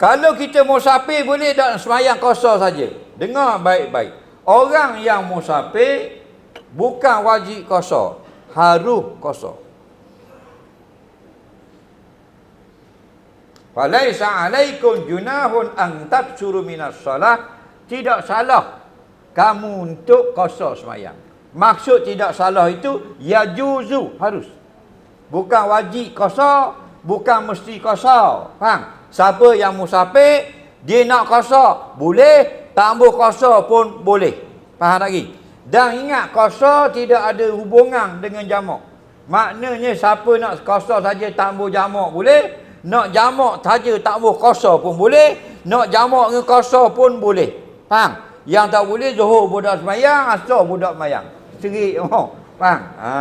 Kalau kita musafir boleh tak semayang kosor saja. Dengar baik-baik. Orang yang musafir bukan wajib kosor. Harus kosor. Falaisa alaikum junahun an taksuru minas salah. Tidak salah kamu untuk kosor semayang. Maksud tidak salah itu ya juzu harus. Bukan wajib kosor, bukan mesti kosor. Faham? Siapa yang musafir, dia nak kosor, boleh. Ambil kosor pun boleh. Faham lagi? Dan ingat, kosor tidak ada hubungan dengan jamak. Maknanya siapa nak kosor saja tak ambil jamak boleh. Nak jamak saja ambil kosor pun boleh. Nak jamak dengan kosor pun boleh. Faham? Yang tak boleh zuhur budak semayang, asar budak semayang. Serik. Oh, faham? Ha.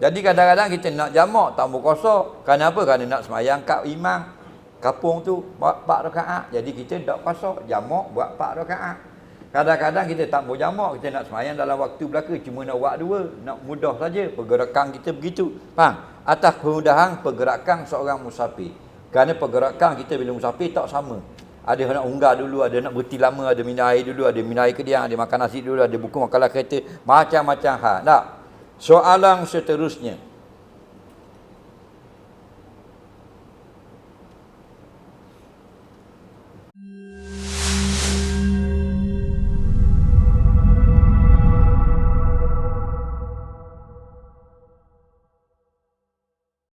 Jadi kadang-kadang kita nak jamak tak kosor. Kenapa? Kerana nak semayang kat imam kapung tu 4 rakaat. Jadi kita tak kosor, jamak buat 4 rakaat. Kadang-kadang kita tak mau jamak, kita nak semayang dalam waktu belaka cuma nak buat dua, nak mudah saja pergerakan kita begitu. Faham? Atas kemudahan pergerakan seorang musafir. Kerana pergerakan kita bila musafir tak sama. Ada nak unggah dulu, ada nak berhenti lama, ada minum air dulu, ada minum air kediang, ada makan nasi dulu, ada buku makalah kereta, macam-macam hal. Tak? Soalan seterusnya.